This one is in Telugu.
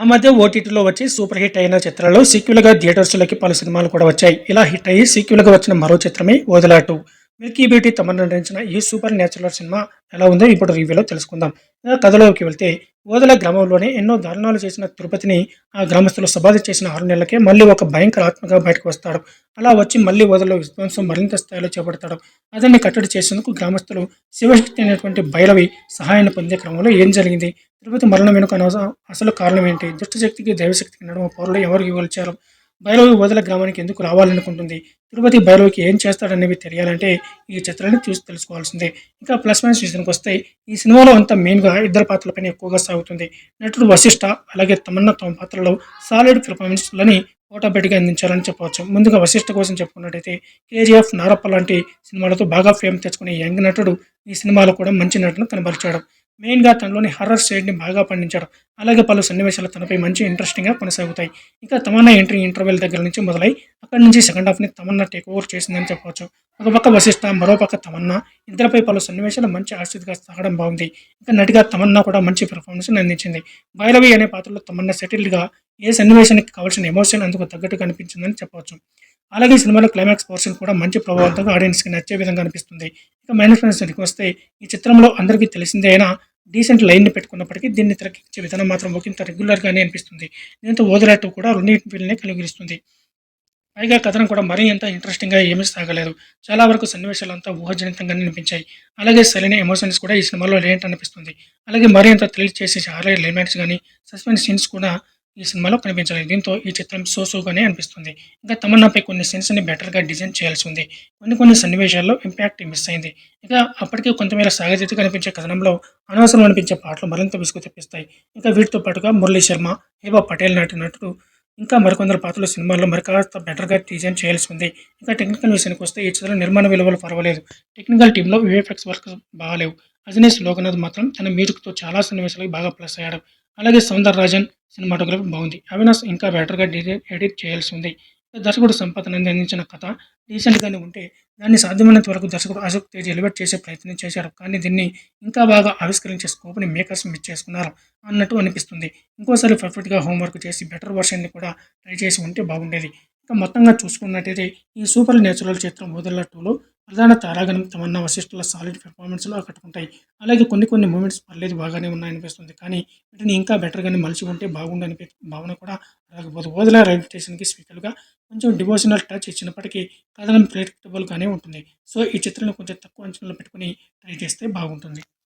ఆ మధ్య ఓటీటీలో వచ్చి సూపర్ హిట్ అయిన చిత్రాల్లో సీక్వెల్గా థియేటర్స్లోకి పలు సినిమాలు కూడా వచ్చాయి. ఇలా హిట్ అయ్యి సీక్వెల్గా వచ్చిన మరో చిత్రమే ఓదలాటు. మిల్కీ బ్యూటీ తమన్ నటించిన ఈ సూపర్ న్యాచురల్ సినిమా ఎలా ఉందో ఇప్పుడు రివ్యూలో తెలుసుకుందాం. కథలోకి వెళ్తే ఓదల గ్రామంలోనే ఎన్నో దారుణాలు చేసిన తిరుపతిని ఆ గ్రామస్తులు సమాధి చేసిన ఆరు నెలలకే మళ్ళీ ఒక భయంకర ఆత్మగా బయటకు వస్తాడు. అలా వచ్చి మళ్ళీ ఓదలో విధ్వంసం మరింత స్థాయిలో చేపడతాడు. అతన్ని కట్టడి చేసేందుకు గ్రామస్తులు శివశక్తి అనేటువంటి భైరవి సహాయాన్ని పొందే క్రమంలో ఏం జరిగింది? తిరుపతి మరణం వెనుక అసలు కారణం ఏంటి? దుష్టశక్తికి దైవశక్తికి నడుమ పౌరులు ఎవరు ఇవ్వలిచారు భైరవి వదల గ్రామానికి ఎందుకు రావాలనుకుంటుంది? తిరుపతి భైరవికి ఏం చేస్తాడనేవి తెలియాలంటే ఈ చిత్రాన్ని చూసి తెలుసుకోవాల్సిందే. ఇంకా ప్లస్ మైనస్ సీజన్కి వస్తే ఈ సినిమాలో అంతా మెయిన్గా ఇద్దరు పాత్రలపైన ఎక్కువగా సాగుతుంది. నటుడు వశిష్ఠ అలాగే తమన్నా తమ పాత్రలో సాలిడ్ పెర్ఫార్మెన్స్లని ఓటాబెట్టిగా అందించాలని చెప్పవచ్చు. ముందుగా వశిష్ఠ కోసం చెప్పుకున్నట్టయితే కేజీఎఫ్ నారప్ప లాంటి సినిమాలతో బాగా ఫేమ్ తెచ్చుకునే యంగ్ నటుడు ఈ సినిమాలో కూడా మంచి నటన కనబరిచాడు. మెయిన్గా తనలోని హర్రర్ స్టేట్ని బాగా పండించాడు. అలాగే పలు సన్నివేశాలు తనపై మంచి ఇంట్రెస్టింగ్గా కొనసాగుతాయి. ఇంకా తమన్నా ఎంట్రీ ఇంటర్వెల్ దగ్గర నుంచి మొదలై అక్కడి నుంచి సెకండ్ హాఫ్ని తమన్నా టేక్ ఓవర్ చేసిందని చెప్పవచ్చు. ఒక పక్క మరోపక్క తమన్నా. ఇద్దరిపై పలు సన్నివేశాలు మంచి ఆసక్తిగా సాగడం బాగుంది. ఇంకా నటిగా తమన్నా కూడా మంచి పెర్ఫార్మెన్స్ అందించింది. భైరవి అనే పాత్రలో తమన్నా సెటిల్డ్గా ఏ సన్నివేశానికి కావాల్సిన ఎమోషన్ అందుకు తగ్గట్టు కనిపించిందని చెప్పవచ్చు. అలాగే సినిమాలో క్లైమాక్స్ పోర్షన్ కూడా మంచి ప్రభావంతో ఆడియన్స్కి నచ్చే విధంగా అనిపిస్తుంది. ఇక మైనస్ పాయింట్స్కి వస్తే ఈ చిత్రంలో అందరికీ తెలిసిందే అయినా డీసెంట్ లైన్ని పెట్టుకున్నప్పటికీ దీన్ని తెరకించే విధానం మాత్రం ఒకంత రెగ్యులర్గానే అనిపిస్తుంది. దీంతో ఓదలాటు కూడా రెండింటి కలిగిస్తుంది. పైగా కథనం కూడా మరీ అంత ఇంట్రెస్టింగ్గా ఏమీ సాగలేదు. చాలా వరకు సన్నివేశాలు అంతా ఊహజనితంగానే అనిపించాయి. అలాగే సరైన ఎమోషన్స్ కూడా ఈ సినిమాలో లేనట్టు అనిపిస్తుంది. అలాగే మరీ అంత థ్రిల్ చేసే హారర్ ఎలిమెంట్స్ కానీ సస్పెన్స్ సీన్స్ కూడా ఈ సినిమాలో కనిపించలేదు దీంతో ఈ చిత్రం సోసోగానే అనిపిస్తుంది. ఇంకా తమన్నాపై కొన్ని సీన్స్ని బెటర్గా డిజైన్ చేయాల్సి ఉంది. కొన్ని కొన్ని సన్నివేశాల్లో ఇంపాక్ట్ మిస్ అయింది. ఇక అప్పటికే కొంతమేర సాగతీత కనిపించే కథనంలో అనవసరం అనిపించే పాటలు మరింత విసుగు తెప్పిస్తాయి. ఇంకా వీటితో పాటుగా మురళీ శర్మ హేబా పటేల్ నాటి నటుడు ఇంకా మరికొందరు పాత్రలు సినిమాల్లో మరి కాస్త బెటర్గా డిజైన్ చేయాల్సి ఉంది. ఇంకా టెక్నికల్ విషయానికి వస్తే ఈ చిత్రం నిర్మాణ విలువలు పర్వాలేదు. టెక్నికల్ టీంలో విఎఫ్ఎక్స్ వర్క్ బాగాలేవు. అజనేష్ లోకనాథ్ మాత్రం తన మ్యూజిక్తో చాలా సన్నివేశాలకు బాగా ప్లస్ అయ్యాడు. అలాగే సౌందర్ రాజన్ సినిమాటోగ్రఫీ బాగుంది. అవినాష్ ఇంకా బెటర్గా డిజైన్ ఎడిట్ చేయాల్సి ఉంది. దర్శకుడు సంపదను అందించిన కథ డీసెంట్గానే ఉంటే దాన్ని సాధ్యమైనంత వరకు దర్శకుడు అశోక్ తేజ్ ఎలివేట్ చేసే ప్రయత్నం చేశారు. కానీ దీన్ని ఇంకా బాగా ఆవిష్కరించే స్కోప్ని మేకర్స్ మిస్ చేసుకున్నారు అన్నట్టు అనిపిస్తుంది. ఇంకోసారి పర్ఫెక్ట్గా హోంవర్క్ చేసి బెటర్ వర్షన్ని కూడా ట్రై చేసి ఉంటే బాగుండేది. ఇంకా మొత్తంగా చూసుకున్నట్టయితే ఈ సూపర్ న్యాచురల్ చిత్రం వదిల టూలో ప్రధాన తారాగణం తమన్నా వశిష్ఠుల సాలిడ్ పెర్ఫార్మెన్స్లో ఆకట్టుకుంటాయి. అలాగే కొన్ని కొన్ని మూమెంట్స్ పర్లేదు బాగానే ఉన్నాయనిపిస్తుంది కానీ వీటిని ఇంకా బెటర్గానే మలిచి ఉంటే బాగుండని భావన కూడా రాకపోదు. ఓదల రైల్వే స్టేషన్కి స్పీకర్గా కొంచెం డివోషనల్ టచ్ ఇచ్చినప్పటికీ కథనం ప్రెడిక్టబుల్గానే ఉంటుంది. సో ఈ చిత్రాన్ని కొంచెం తక్కువ అంచనాలు పెట్టుకుని ట్రై చేస్తే బాగుంటుంది.